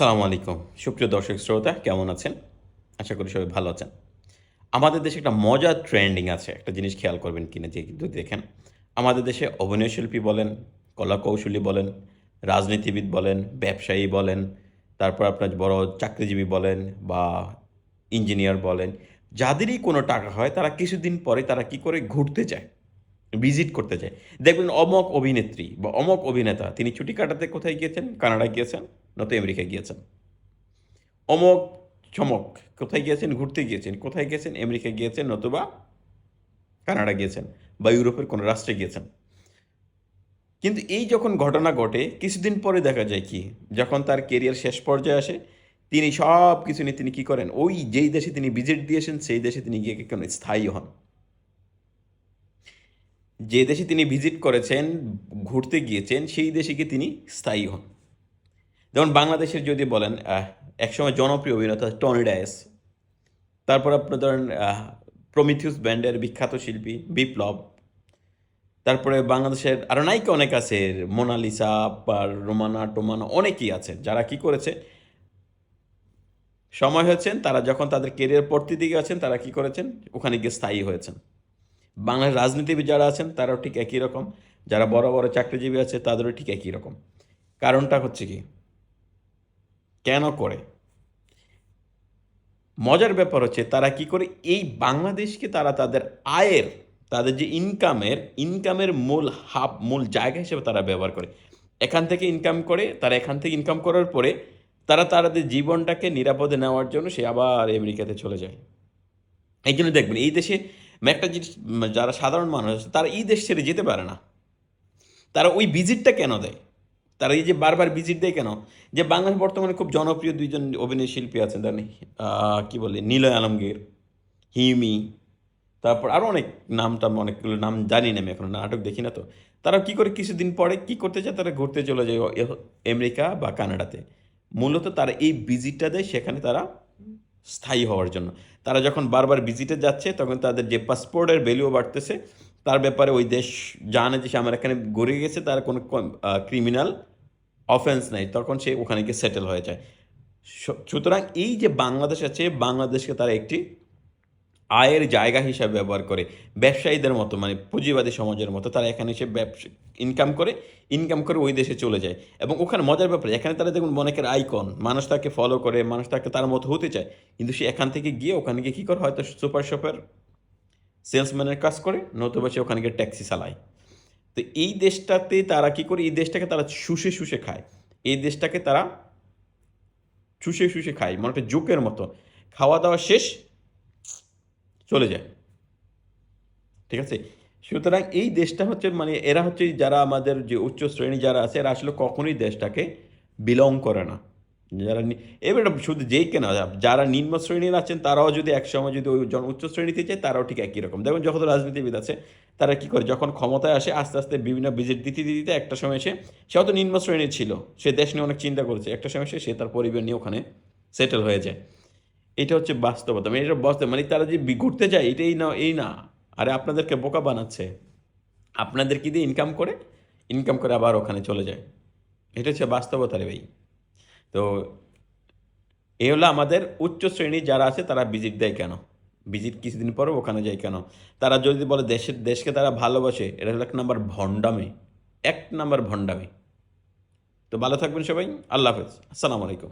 আসসালামু আলাইকুম। সুপ্রিয় দর্শক শ্রোতা, কেমন আছেন? আশা করি সবাই ভালো আছেন। আমাদের দেশে একটা মজার ট্রেন্ডিং আছে। একটা জিনিস খেয়াল করবেন কিনা যে কিন্তু দেখেন। আমাদের দেশে অভিনয় শিল্পী বলেন, কলা কৌশলী বলেন, রাজনীতিবিদ বলেন, ব্যবসায়ী বলেন, তারপর আপনার বড় চাকরিজীবী বলেন বা ইঞ্জিনিয়ার বলেন, যাদেরই কোনো টাকা হয়, তারা কিছুদিন পরে তারা কি করে ঘুরতে যায় ভিজিট করতে যায়। দেখবেন অমক অভিনেত্রী বা অমক অভিনেতা, তিনি ছুটি কাটাতে কোথায় গিয়েছেন? কানাডা গিয়েছেন? নয়তো আমেরিকা গিয়েছেন। অমক চমক, কোথায় গিয়েছেন? ঘুরতে গিয়েছেন। কোথায় গিয়েছেন? আমেরিকা গিয়েছেন নতুবা কানাডা গিয়েছেন বা ইউরোপের কোনো রাষ্ট্রে গিয়েছেন। কিন্তু এই যখন ঘটনা ঘটে, কিছুদিন পরে দেখা যায় কি, যখন তার কেরিয়ার শেষ পর্যায়ে আসে, তিনি সব কিছু নিয়ে তিনি কী করেন? ওই যেই দেশে তিনি ভিজিট দিয়েছেন, সেই দেশে তিনি গিয়ে কেন স্থায়ী হন। যে দেশে তিনি ভিজিট করেছেন, ঘুরতে গিয়েছেন, সেই দেশে গিয়ে তিনি স্থায়ী হন। যেমন বাংলাদেশের যদি বলেন একসময় জনপ্রিয় অভিনেতা টনি ডায়েস, তারপর আপনার ধরেন প্রমিথিউস ব্যান্ডের বিখ্যাত শিল্পী বিপ্লব, তারপরে বাংলাদেশের আরও নায়িকা অনেক আছে, মোনালিসা বা রোমানা, টোমানা, অনেকেই আছে, যারা কি করেছে? সময় হয়েছেন, তারা যখন তাদের কেরিয়ার পড়তে দিকে আছেন, তারা কি করেছেন? ওখানে গিয়ে স্থায়ী হয়েছেন। বাংলার রাজনীতিবিদ যারা আছেন, তারাও ঠিক একই রকম, যারা বড় বড় চাকরিজীবী আছে, তাদেরও ঠিক একই রকম। কারণটা হচ্ছে কি? কেন করে? মজার ব্যাপার হচ্ছে তারা কি করে? এই বাংলাদেশকে তারা তাদের আয়ের, তাদের যে ইনকামের ইনকামের মূল হাব মূল জায়গা হিসেবে তারা ব্যবহার করে। এখান থেকে ইনকাম করে, তারা এখান থেকে ইনকাম করার পরে তারা তাদের জীবনটাকে নিরাপদে নেওয়ার জন্য সে আবার আমেরিকাতে চলে যায়। এই জন্য দেখবেন, এই দেশে একটা জিনিস, যারা সাধারণ মানুষ তারা এই দেশ ছেড়ে যেতে পারে না। তারা ওই ভিজিটটা কেন দেয়? তারা এই যে বারবার ভিজিট দেয় কেন? যে বাংলাদেশ বর্তমানে খুব জনপ্রিয় দুইজন অভিনয় শিল্পী আছেন, তার কি বলে, নিলয় আলমগীর, হিমি, তারপর আরও অনেক নাম টাম, অনেকগুলো নাম জানি না আমি এখন, নাটক দেখি না তো। তারা কি করে কিছুদিন পরে কি করতে চায়? তারা ঘুরতে চলে যায় আমেরিকা বা কানাডাতে। মূলত তারা এই ভিজিটটা দেয় সেখানে তারা স্থায়ী হওয়ার জন্য। তারা যখন বারবার ভিজিটে যাচ্ছে, তখন তাদের যে পাসপোর্টের ভ্যালুও বাড়তেছে তার ব্যাপারে ওই দেশ জানে যে সে আমার এখানে গড়ে গেছে, তার কোনো ক্রিমিনাল অফেন্স নাই। তখন সে ওখানে গিয়ে সেটেল হয়ে যায়। সুতরাং এই যে বাংলাদেশ আছে, বাংলাদেশকে তারা একটি আয়ের জায়গা হিসাবে ব্যবহার করে। ব্যবসায়ীদের মতো মানে পুঁজিবাদী সমাজের মতো, তারা এখানে এসে ব্যবসা ইনকাম করে ইনকাম করে ওই দেশে চলে যায়। এবং ওখানে মজার ব্যাপারে, এখানে তারা দেখুন অনেকের আইকন, মানুষ তাকে ফলো করে, মানুষ তাকে তার মতো হতে চায়। কিন্তু সে এখান থেকে গিয়ে ওখানে গিয়ে কী করে? হয়তো সুপার শপের সেলসম্যানের কাজ করে, নতুবা সে ওখানে গিয়ে ট্যাক্সি চালায়। তো এই দেশটাতে তারা কি করে, এই দেশটাকে তারা শুষে শুষে খায়। এই দেশটাকে তারা শুষে শুষে খায় মানে একটা জোকের মতো। খাওয়া দাওয়া শেষ, চলে যায়। ঠিক আছে? সুতরাং এই দেশটা হচ্ছে মানে এরা হচ্ছে যারা আমাদের যে উচ্চ শ্রেণি যারা আছে, এরা আসলে কখনোই দেশটাকে বিলং করে না। যারা এবার শুধু যেই কেনা, যারা নিম্ন শ্রেণির আছেন, তারাও যদি একসময় যদি ওই জন উচ্চ শ্রেণীতে যায়, তারাও ঠিক একই রকম। দেখুন, যখন রাজনীতিবিদ আছে, তারা কি করে? যখন ক্ষমতায় আসে, আস্তে আস্তে বিভিন্ন ভিজিট দিতে দিতে একটা সময় এসে সেও তো নিম্ন শ্রেণির ছিল। সে দেশ নিয়ে অনেক চিন্তা করেছে। একটা সময় এসে সে তার পরিবার নিয়ে ওখানে সেটেল হয়ে যায়। এটা হচ্ছে বাস্তবতা। মানে এটা বাস্তব মানে তারা যে ঘুরতে যায়, এটাই না এই না। আরে আপনাদেরকে বোকা বানাচ্ছে। আপনাদের কি দিয়ে ইনকাম করে? ইনকাম করে আবার ওখানে চলে যায়। এটা হচ্ছে বাস্তবতা রে ভাই। তো এ হলো আমাদের উচ্চ শ্রেণি যারা আছে, তারা ভিজিট দেয় কেন? ভিজিট কিছুদিন পরে ওখানে যায় কেন? তারা যদি বলে দেশের, দেশকে তারা ভালোবাসে, এটা হলো এক নম্বর ভণ্ডামি, এক নম্বর ভণ্ডামি। তো ভালো থাকবেন সবাই, আল্লাহ হাফেজ। আসসালামু আলাইকুম।